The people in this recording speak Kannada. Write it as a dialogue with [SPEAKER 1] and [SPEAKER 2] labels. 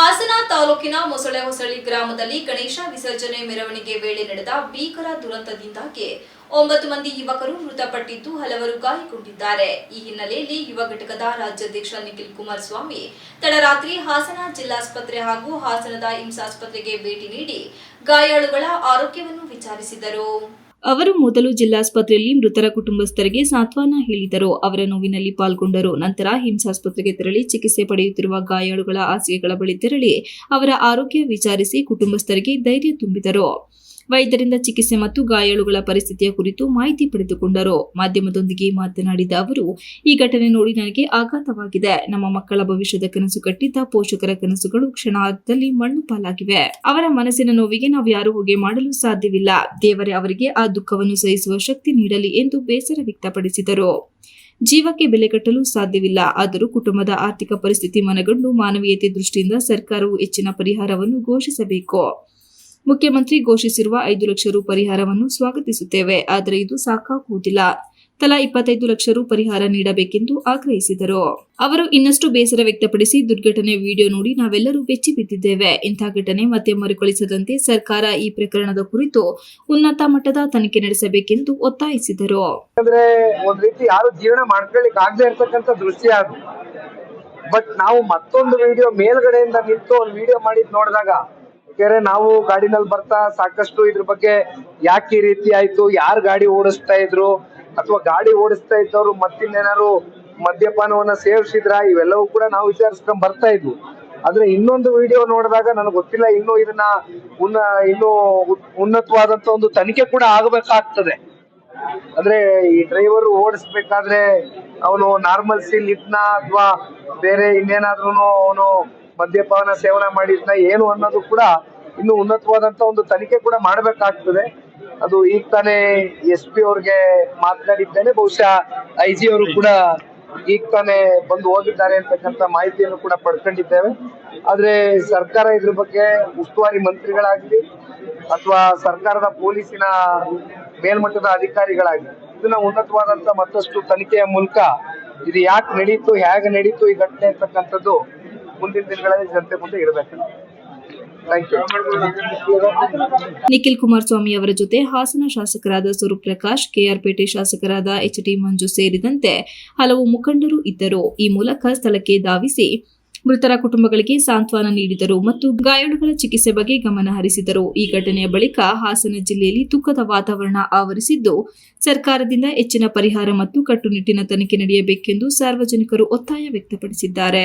[SPEAKER 1] ಹಾಸನ ತಾಲೂಕಿನ ಮೊಸಳೆ ಹೊಸಳ್ಳಿ ಗ್ರಾಮದಲ್ಲಿ ಗಣೇಶ ವಿಸರ್ಜನೆ ಮೆರವಣಿಗೆ ವೇಳೆ ನಡೆದ ಭೀಕರ ದುರಂತದಿಂದಾಗಿ ಒಂಬತ್ತು ಮಂದಿ ಯುವಕರು ಮೃತಪಟ್ಟಿದ್ದು ಹಲವರು ಗಾಯಗೊಂಡಿದ್ದಾರೆ. ಈ ಹಿನ್ನೆಲೆಯಲ್ಲಿ ಯುವ ಘಟಕದ ರಾಜ್ಯಾಧ್ಯಕ್ಷ ನಿಖಿಲ್ ಕುಮಾರಸ್ವಾಮಿ ತಡರಾತ್ರಿ ಹಾಸನ ಜಿಲ್ಲಾಸ್ಪತ್ರೆ ಹಾಗೂ ಹಾಸನದ ಹಿಂಸಾಸ್ಪತ್ರೆಗೆ ಭೇಟಿ ನೀಡಿ ಗಾಯಾಳುಗಳ ಆರೋಗ್ಯವನ್ನು ವಿಚಾರಿಸಿದರು. ಅವರು ಮೊದಲು ಜಿಲ್ಲಾಸ್ಪತ್ರೆಯಲ್ಲಿ ಮೃತರ ಕುಟುಂಬಸ್ಥರಿಗೆ ಸಾಂತ್ವನ ಹೇಳಿದರು. ಅವರ ನೋವಿನಲ್ಲಿ ಪಾಲ್ಗೊಂಡರು. ನಂತರ ಹಿಂಸಾಸ್ಪತ್ರೆಗೆ ತೆರಳಿ ಚಿಕಿತ್ಸೆ ಪಡೆಯುತ್ತಿರುವ ಗಾಯಾಳುಗಳ ಹಾಸಿಗೆಗಳ ಬಳಿ ತೆರಳಿ ಅವರ ಆರೋಗ್ಯ ವಿಚಾರಿಸಿ ಕುಟುಂಬಸ್ಥರಿಗೆ ಧೈರ್ಯ ತುಂಬಿದರು. ವೈದ್ಯರಿಂದ ಚಿಕಿತ್ಸೆ ಮತ್ತು ಗಾಯಾಳುಗಳ ಪರಿಸ್ಥಿತಿಯ ಕುರಿತು ಮಾಹಿತಿ ಪಡೆದುಕೊಂಡರು. ಮಾಧ್ಯಮದೊಂದಿಗೆ ಮಾತನಾಡಿದ ಅವರು, ಈ ಘಟನೆ ನೋಡಿ ನನಗೆ ಆಘಾತವಾಗಿದೆ. ನಮ್ಮ ಮಕ್ಕಳ ಭವಿಷ್ಯದ ಕನಸು ಕಟ್ಟಿದ್ದ ಪೋಷಕರ ಕನಸುಗಳು ಕ್ಷಣದಲ್ಲಿ ಮಣ್ಣು ಪಾಲಾಗಿವೆ. ಅವರ ಮನಸ್ಸಿನ ನೋವಿಗೆ ನಾವು ಯಾರು ಹೋಗಿ ಮಾಡಲು ಸಾಧ್ಯವಿಲ್ಲ. ದೇವರೇ ಅವರಿಗೆ ಆ ದುಃಖವನ್ನು ಸಹಿಸುವ ಶಕ್ತಿ ನೀಡಲಿ ಎಂದು ಬೇಸರ ವ್ಯಕ್ತಪಡಿಸಿದರು. ಜೀವಕ್ಕೆ ಬೆಲೆ ಕಟ್ಟಲು ಸಾಧ್ಯವಿಲ್ಲ. ಆದರೂ ಕುಟುಂಬದ ಆರ್ಥಿಕ ಪರಿಸ್ಥಿತಿ ಮನಗಂಡು ಮಾನವೀಯತೆ ದೃಷ್ಟಿಯಿಂದ ಸರ್ಕಾರವು ಹೆಚ್ಚಿನ ಪರಿಹಾರವನ್ನು ಘೋಷಿಸಬೇಕು. ಮುಖ್ಯಮಂತ್ರಿ ಘೋಷಿಸಿರುವ ಐದು ಲಕ್ಷ ರು ಪರಿಹಾರವನ್ನು ಸ್ವಾಗತಿಸುತ್ತೇವೆ, ಆದರೆ ಇದು ಸಾಕಾಗುವುದಿಲ್ಲ. ತಲಾ ಇಪ್ಪತ್ತೈದು ಲಕ್ಷ ರು ಪರಿಹಾರ ನೀಡಬೇಕೆಂದು ಆಗ್ರಹಿಸಿದರು. ಅವರು ಇನ್ನಷ್ಟು ಬೇಸರ ವ್ಯಕ್ತಪಡಿಸಿ ದುರ್ಘಟನೆ ವಿಡಿಯೋ ನೋಡಿ ನಾವೆಲ್ಲರೂ ಬೆಚ್ಚಿ ಬಿದ್ದಿದ್ದೇವೆ. ಇಂಥ ಘಟನೆ ಮತ್ತೆ ಮರುಕಳಿಸದಂತೆ ಸರ್ಕಾರ ಈ ಪ್ರಕರಣದ ಕುರಿತು ಉನ್ನತ ಮಟ್ಟದ ತನಿಖೆ ನಡೆಸಬೇಕೆಂದು ಒತ್ತಾಯಿಸಿದರು.
[SPEAKER 2] ಅಂದ್ರೆ ಒಂದ್ ರೀತಿ ಯಾರು ಮಾಡ್ಕೊಳ್ಲಿಕ್ಕೆ ಆಗದೆ ದೃಶ್ಯ ಬಟ್ ನಾವು ಮತ್ತೊಂದು ವಿಡಿಯೋ ಮೇಲ್ಗಡೆಯಿಂದ ನಿಂತು ಒಂದು ವಿಡಿಯೋ ಮಾಡಿದ್ ನೋಡಿದಾಗ ಯಾಕಂದ್ರೆ ನಾವು ಗಾಡಿನಲ್ಲಿ ಬರ್ತಾ ಸಾಕಷ್ಟು ಇದ್ರ ಬಗ್ಗೆ ಯಾಕೆ ಈ ರೀತಿ ಆಯ್ತು, ಯಾರು ಗಾಡಿ ಓಡಿಸ್ತಾ ಇದ್ರು, ಅಥವಾ ಗಾಡಿ ಓಡಿಸ್ತಾ ಇದ್ದವರು ಮತ್ತಿನ್ನೇನಾದ್ರು ಮದ್ಯಪಾನವನ್ನ ಸೇವಿಸಿದ್ರ, ಇವೆಲ್ಲವೂ ಕೂಡ ನಾವು ವಿಚಾರಿಸ್ಕೊಂಡ್ ಬರ್ತಾ ಇದ್ವು. ಆದ್ರೆ ಇನ್ನೊಂದು ವಿಡಿಯೋ ನೋಡಿದಾಗ ನನಗೆ ಗೊತ್ತಿಲ್ಲ, ಇನ್ನು ಇದನ್ನ ಉನ್ನ, ಇನ್ನು ಉನ್ನತವಾದಂತ ಒಂದು ತನಿಖೆ ಕೂಡ ಆಗಬೇಕಾಗ್ತದೆ. ಅಂದ್ರೆ ಈ ಡ್ರೈವರ್ ಓಡಿಸ್ಬೇಕಾದ್ರೆ ಅವನು ನಾರ್ಮಲ್ ಸೀಲ್ ಇದ್ನ ಅಥವಾ ಬೇರೆ ಇನ್ನೇನಾದ್ರೂ ಅವನು ಮದ್ಯಪಾನ ಸೇವನೆ ಮಾಡಿದ್ನ ಏನು ಅನ್ನೋದು ಕೂಡ ಇನ್ನು ಉನ್ನತವಾದಂತ ಒಂದು ತನಿಖೆ ಕೂಡ ಮಾಡಬೇಕಾಗ್ತದೆ. ಅದು ಈಗ ತಾನೇ ಎಸ್ ಪಿ ಅವ್ರಿಗೆ ಮಾತನಾಡಿದ್ದೇನೆ, ಬಹುಶಃ ಐ ಜಿ ಅವರು ಕೂಡ ಈಗ ತಾನೇ ಬಂದು ಹೋಗಿದ್ದಾರೆ ಅಂತಕ್ಕಂಥ ಮಾಹಿತಿಯನ್ನು ಕೂಡ ಪಡ್ಕೊಂಡಿದ್ದೇವೆ. ಆದ್ರೆ ಸರ್ಕಾರ ಇದ್ರ ಬಗ್ಗೆ ಉಸ್ತುವಾರಿ ಮಂತ್ರಿಗಳಾಗ್ಲಿ ಅಥವಾ ಸರ್ಕಾರದ ಪೊಲೀಸಿನ ಮೇಲ್ಮಟ್ಟದ ಅಧಿಕಾರಿಗಳಾಗ್ಲಿ, ಇದನ್ನ ಉನ್ನತವಾದಂತ ಮತ್ತಷ್ಟು ತನಿಖೆಯ ಮೂಲಕ ಇದು ಯಾಕೆ ನಡೀತು ಹೇಗೆ ನಡೀತು ಈ ಘಟನೆ ಅಂತಕ್ಕಂಥದ್ದು ಮುಂದಿನ ದಿನಗಳಲ್ಲಿ ಜನತೆ ಮುಂದೆ ಇರಬೇಕು.
[SPEAKER 1] ನಿಖಿಲ್ ಕುಮಾರಸ್ವಾಮಿ ಅವರ ಜೊತೆ ಹಾಸನ ಶಾಸಕರಾದ ಸ್ವರೂಪ್ ಪ್ರಕಾಶ್ ಕೆಆರ್ಪೇಟೆ ಶಾಸಕರಾದ ಎಚ್ ಟಿ ಮಂಜು ಸೇರಿದಂತೆ ಹಲವು ಮುಖಂಡರು ಇದ್ದರು. ಈ ಮೂಲಕ ಸ್ಥಳಕ್ಕೆ ಧಾವಿಸಿ ಮೃತರ ಕುಟುಂಬಗಳಿಗೆ ಸಾಂತ್ವನ ನೀಡಿದರು ಮತ್ತು ಗಾಯಾಳುಗಳ ಚಿಕಿತ್ಸೆ ಬಗ್ಗೆ ಗಮನ ಹರಿಸಿದರು. ಈ ಘಟನೆಯ ಬಳಿಕ ಹಾಸನ ಜಿಲ್ಲೆಯಲ್ಲಿ ದುಃಖದ ವಾತಾವರಣ ಆವರಿಸಿದ್ದು, ಸರ್ಕಾರದಿಂದ ಹೆಚ್ಚಿನ ಪರಿಹಾರ ಮತ್ತು ಕಟ್ಟುನಿಟ್ಟಿನ ತನಿಖೆ ನಡೆಯಬೇಕೆಂದು ಸಾರ್ವಜನಿಕರು ಒತ್ತಾಯ ವ್ಯಕ್ತಪಡಿಸಿದ್ದಾರೆ.